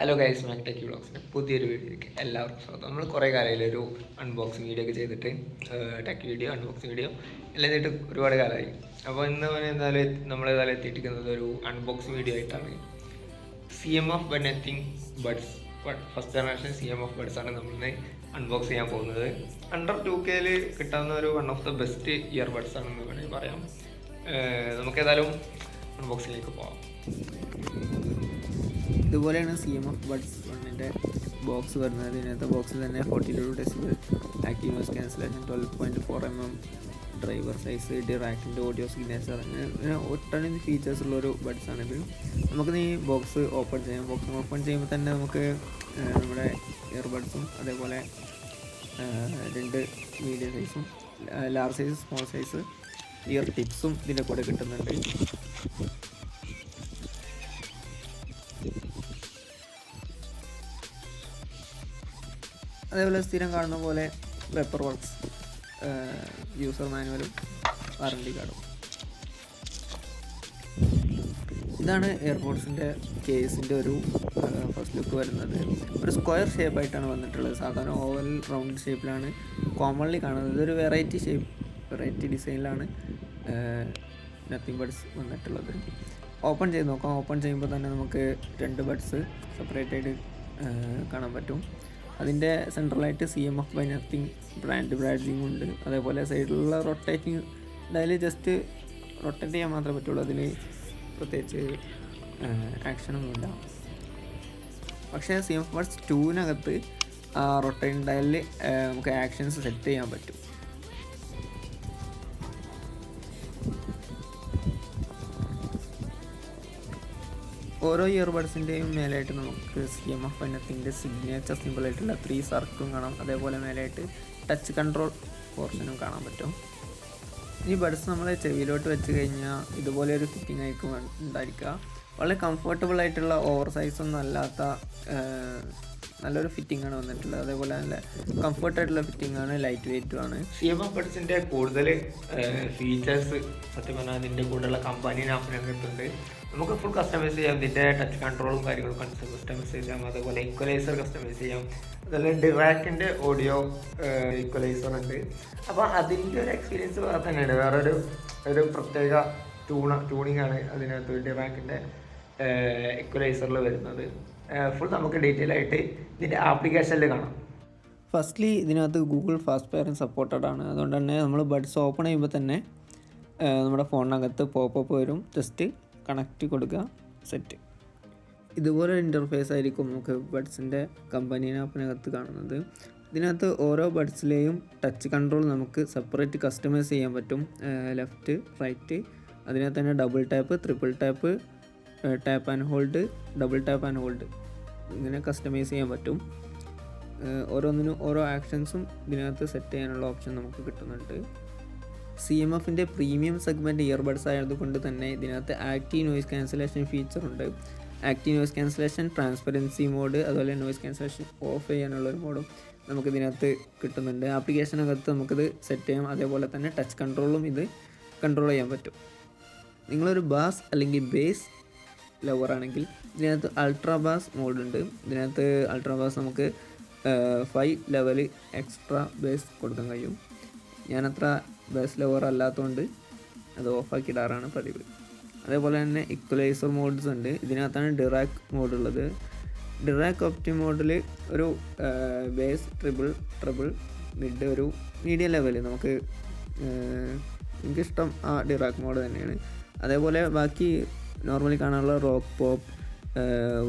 Hello guys Mac tech വ്ളോഗ്സിന്റെ പുതിയൊരു വീഡിയോയ്ക്ക് എല്ലാവർക്കും സ്വാഗതം. നമ്മൾ കുറേ കാലമായി ഒരു അൺബോക്സിങ് വീഡിയോ ഒക്കെ ചെയ്തിട്ട് ടെക് വീഡിയോ അൺബോക്സിങ് വീഡിയോ എല്ലാം ചെയ്തിട്ട് ഒരുപാട് കാലമായി. അപ്പോൾ ഇന്ന് എന്തായാലും നമ്മൾ ഏതായാലും എത്തിയിരിക്കുന്നത് ഒരു അൺബോക്സിങ് വീഡിയോ ആയിട്ടാണ്. C M F bud nothing buds first generation C M F buds ആണ് നമ്മളിന്ന് അൺബോക്സ് ചെയ്യാൻ പോകുന്നത്. അണ്ടർ ടു കെയിൽ കിട്ടാവുന്ന ഒരു one of the best ear buds ആണെന്ന് വേണമെങ്കിൽ പറയാം. നമുക്ക് ഏതായാലും അൺബോക്സിങ്ങിലേക്ക് പോകാം ഇതുപോലെയാണ് സി എം എഫ് ബഡ്സ് വണ്ണിന്റെ ബോക്സ് വരുന്നത്. ഇതിനകത്ത് ബോക്സിൽ തന്നെ forty two decibel active noise cancellation twelve point four M M driver size ഡിറാക്കിന്റെ audio signature അങ്ങനെ ഒട്ടനവധി ഫീച്ചേഴ്സ് ഉള്ളൊരു ബഡ്സ് ആണിത് നമുക്ക് ഈ ബോക്സ് ഓപ്പൺ ചെയ്യാം. ബോക്സ് ഓപ്പൺ ചെയ്യുമ്പോൾ തന്നെ നമുക്ക് നമ്മുടെ ഇയർബഡ്സും അതേപോലെ രണ്ട് മീഡിയം സൈസും large size small size ear ടിപ്സും ഇതിന്റെ കൂടെ കിട്ടുന്നുണ്ട്. അതേപോലെ സ്ഥിരം കാണുന്ന പോലെ പേപ്പർ വർക്ക്സ് യൂസർ മാനുവലും വാറണ്ടി കാർഡും ഇതാണ് എയർപോർട്സിന്റെ കേസിന്റെ ഒരു ഫസ്റ്റ് ലുക്ക് വരുന്നത്. ഒരു സ്ക്വയർ ഷേപ്പായിട്ടാണ് വന്നിട്ടുള്ളത്. സാധാരണ ഓവൽ റൗണ്ട് ഷേപ്പിലാണ് കോമൺലി കാണുന്നത്. ഇതൊരു വെറൈറ്റി ഷേപ്പ് വെറൈറ്റി ഡിസൈനിലാണ് നത്തിങ് ബഡ്സ് വന്നിട്ടുള്ളത്. ഓപ്പൺ ചെയ്ത് നോക്കാം. ഓപ്പൺ ചെയ്യുമ്പോൾ തന്നെ നമുക്ക് രണ്ട് ബഡ്സ് സെപ്പറേറ്റ് ആയിട്ട് കാണാൻ പറ്റും. അതിന്റെ സെൻട്രലായിട്ട് C M F by nothing brand branding ഉണ്ട്. അതേപോലെ സൈഡിലുള്ള റൊട്ടേറ്റിങ് അതിൽ ജസ്റ്റ് റൊട്ടേറ്റ് ചെയ്യാൻ മാത്രമേ പറ്റുള്ളൂ. അതിൽ പ്രത്യേകിച്ച് ആക്ഷനൊന്നുമില്ല പക്ഷേ സി എം എഫ് ബഡ്സ് ടൂവിനകത്ത് റൊട്ടേറ്റിങ് ഡയലിൽ നമുക്ക് ആക്ഷൻസ് സെറ്റ് ചെയ്യാൻ പറ്റും. ഓരോ ഇയർബഡ്സിന്റെയും മേലായിട്ട് നമുക്ക് സി എം എഫ് എണ്ണത്തിന്റെ സിഗ്നേച്ചർ സിമ്പിളായിട്ടുള്ള ത്രീ സർക്കും കാണാം. അതേപോലെ മേലായിട്ട് ടച്ച് കൺട്രോൾ പോർഷനും കാണാൻ പറ്റും. ഈ ബഡ്സ് നമ്മൾ ചെവിയിലോട്ട് വെച്ച് കഴിഞ്ഞാൽ ഇതുപോലെ ഒരു ഫിറ്റിംഗ് ആയിരിക്കും ഉണ്ടായിരിക്കുക. വളരെ കംഫർട്ടബിൾ ആയിട്ടുള്ള ഓവർ സൈസ് ഒന്നും അല്ലാത്ത നല്ലൊരു ഫിറ്റിംഗ് ആണ് വന്നിട്ടുള്ളത്. അതേപോലെ നല്ല കംഫർട്ട് ആയിട്ടുള്ള ഫിറ്റിംഗ് ആണ് ലൈറ്റ് വെയിറ്റും ആണ്. ബഡ്സിന്റെ കൂടുതൽ ഫീച്ചേഴ്സ് സത്യം പറഞ്ഞാൽ അതിന്റെ കൂടെയുള്ള കമ്പനി ആപ്പിനകത്തുണ്ട് നമുക്ക് ഫുൾ കസ്റ്റമൈസ് ചെയ്യാം. ഇതിന്റെ ടച്ച് കൺട്രോളും കാര്യങ്ങളും കസ്റ്റമൈസ് ചെയ്യാം. അതേപോലെ ഇക്വലൈസർ കസ്റ്റമൈസ് ചെയ്യാം. അതുപോലെ ഡിറാക്കിന്റെ ഓഡിയോ ഇക്വലൈസർ ഉണ്ട്. അപ്പോൾ അതിന്റെ ഒരു എക്സ്പീരിയൻസ് വേറെ തന്നെയാണ്. വേറൊരു ഒരു പ്രത്യേക ട്യൂണ ട്യൂണിംഗ് ആണ് അതിനകത്ത് ഡിറാക്കിന്റെ ഇക്വലൈസറിൽ വരുന്നത്. ഫുൾ നമുക്ക് ഡീറ്റെയിൽ ആയിട്ട് ഇതിന്റെ ആപ്ലിക്കേഷനിൽ കാണാം. ഫസ്റ്റ്ലി ഇതിനകത്ത് ഗൂഗിൾ ഫാസ്റ്റ് പെയറിംഗ് സപ്പോർട്ടഡ് ആണ്. അതുകൊണ്ട് തന്നെ നമ്മൾ ബഡ്സ് ഓപ്പൺ ചെയ്യുമ്പോൾ തന്നെ നമ്മുടെ ഫോണിനകത്ത് പോപ്പപ്പ് വരും. ജസ്റ്റ് കണക്റ്റ് കൊടുക്കുക സെറ്റ് ഇതുപോലെ ഇന്റർഫേസ് ആയിരിക്കും നമുക്ക് ബഡ്സിന്റെ കമ്പനി ആപ്പിനകത്ത് കാണുന്നത്. ഇതിനകത്ത് ഓരോ ബഡ്സിലെയും ടച്ച് കൺട്രോൾ നമുക്ക് സെപ്പറേറ്റ് കസ്റ്റമൈസ് ചെയ്യാൻ പറ്റും. ലെഫ്റ്റ് റൈറ്റ് അതിനകത്ത് തന്നെ double tap triple tap tap and hold double tap and hold ഇങ്ങനെ കസ്റ്റമൈസ് ചെയ്യാൻ പറ്റും. ഓരോന്നിനും ഓരോ ആക്ഷൻസും ഇതിനകത്ത് സെറ്റ് ചെയ്യാനുള്ള ഓപ്ഷൻ നമുക്ക് കിട്ടുന്നുണ്ട്. സി എം എഫിന്റെ പ്രീമിയം സെഗ്മെന്റ് ഇയർബഡ്സ് ആയതുകൊണ്ട് തന്നെ ഇതിനകത്ത് ആക്റ്റീവ് നോയ്സ് ക്യാൻസലേഷൻ ഫീച്ചർ ഉണ്ട്. Active noise cancellation transparency mode അതുപോലെ നോയ്സ് ക്യാൻസലേഷൻ ഓഫ് ചെയ്യാനുള്ള ഒരു മോഡും നമുക്ക് ഇതിനകത്ത് കിട്ടുന്നുണ്ട്. ആപ്ലിക്കേഷനകത്ത് നമുക്കിത് സെറ്റ് ചെയ്യാം. അതേപോലെ തന്നെ ടച്ച് കൺട്രോളും ഇത് കൺട്രോൾ ചെയ്യാൻ പറ്റും. നിങ്ങളൊരു ബാസ് അല്ലെങ്കിൽ ബേസ് ലവർ ആണെങ്കിൽ ഇതിനകത്ത് അൾട്രാ ബാസ് മോഡ് ഉണ്ട്. ഇതിനകത്ത് അൾട്രാ ബാസ് നമുക്ക് ഫൈവ് ലെവൽ എക്സ്ട്രാ ബേസ് കൊടുക്കാൻ കഴിയും. ഞാനത്ര ബേസ് ലവർ അല്ലാത്തതുകൊണ്ട് അത് ഓഫാക്കി ഇടാറാണ് പതിവ്. അതേപോലെ തന്നെ ഇക്വലൈസർ മോഡ്സ് ഉണ്ട്. ഇതിനകത്താണ് ഡിറാക്ക് മോഡ് ഉള്ളത്. ഡിറാക്ക് ഓപ്റ്റി മോഡിൽ ഒരു ബേസ് ട്രിബിൾ ട്രിബിൾ മിഡ് ഒരു മീഡിയം ലെവൽ നമുക്ക് എനിക്കിഷ്ടം ആ ഡിറാക്ക് മോഡ് തന്നെയാണ്. അതേപോലെ ബാക്കി നോർമലി കാണാനുള്ള റോക്ക് പോപ്പ്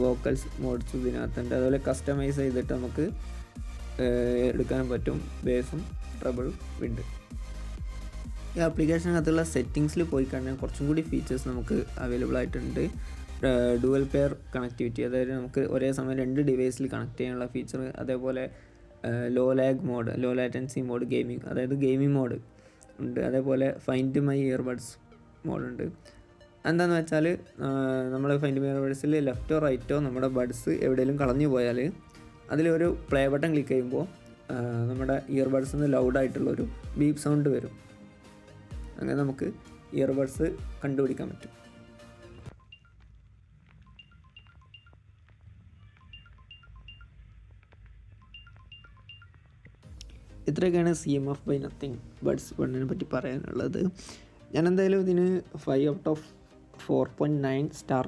വോക്കൽസ് മോഡ്സ് ഇതിനകത്തുണ്ട്. അതുപോലെ കസ്റ്റമൈസ് ചെയ്തിട്ട് നമുക്ക് എടുക്കാൻ പറ്റും. ബേസും ട്രബിൾ ഉണ്ട് ഈ ആപ്ലിക്കേഷനകത്തുള്ള സെറ്റിങ്സിൽ പോയി കഴിഞ്ഞാൽ കുറച്ചും കൂടി ഫീച്ചേഴ്സ് നമുക്ക് അവൈലബിൾ ആയിട്ടുണ്ട്. ഡുവൽ പെയർ കണക്ടിവിറ്റി അതായത് നമുക്ക് ഒരേ സമയം രണ്ട് ഡിവൈസിൽ കണക്ട് ചെയ്യാനുള്ള ഫീച്ചർ അതേപോലെ low lag mode low latency mode gaming അതായത് ഗെയിമിംഗ് മോഡ് ഉണ്ട്. അതേപോലെ ഫൈൻഡ് മൈ ഇയർബഡ്സ് മോഡുണ്ട് എന്താണെന്ന് വെച്ചാൽ നമ്മൾ ഫൈൻഡ് മിയർ ബഡ്സിൽ ലെഫ്റ്റോ റൈറ്റോ നമ്മുടെ ബഡ്സ് എവിടെയെങ്കിലും കളഞ്ഞു പോയാൽ അതിലൊരു പ്ലേ ബട്ടൺ ക്ലിക്ക് ചെയ്യുമ്പോൾ നമ്മുടെ ഇയർബഡ്സ് നിന്ന് ലൗഡായിട്ടുള്ളൊരു ബീപ്പ് സൗണ്ട് വരും. അങ്ങനെ നമുക്ക് ഇയർബഡ്സ് കണ്ടുപിടിക്കാൻ പറ്റും. ഇത്രയൊക്കെയാണ് C M F by nothing buds വണ്ണിനെ പറ്റി പറയാനുള്ളത്. ഞാൻ എന്തായാലും ഇതിന് five out of four point nine star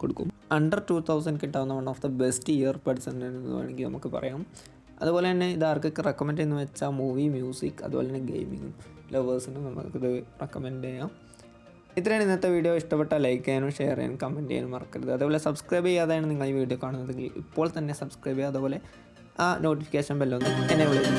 കൊടുക്കും. അണ്ടർ ടു തൗസൻഡ് കിട്ടാവുന്ന one of the best ear buds എന്ന് വേണമെങ്കിൽ നമുക്ക് പറയാം. അതുപോലെ തന്നെ ഇത് ആർക്കൊക്കെ റെക്കമെൻഡ് ചെയ്യുന്ന വെച്ചാൽ മൂവി മ്യൂസിക് അതുപോലെ തന്നെ ഗെയിമിങ് ലവേഴ്സിനും നമുക്കിത് റെക്കമെൻഡ് ചെയ്യാം. ഇത്രയാണ് ഇന്നത്തെ വീഡിയോ ഇഷ്ടപ്പെട്ട ലൈക്ക് ചെയ്യാനും ഷെയർ ചെയ്യാനും കമന്റ് ചെയ്യാനും മറക്കരുത്. അതുപോലെ സബ്സ്ക്രൈബ് ചെയ്യാതെയാണ് നിങ്ങൾ ഈ വീഡിയോ കാണുന്നതെങ്കിൽ ഇപ്പോൾ തന്നെ സബ്സ്ക്രൈബ് ചെയ്യുക. അതുപോലെ ആ നോട്ടിഫിക്കേഷൻ ബെല്ലൊന്ന് എന്നെ വിളിക്കും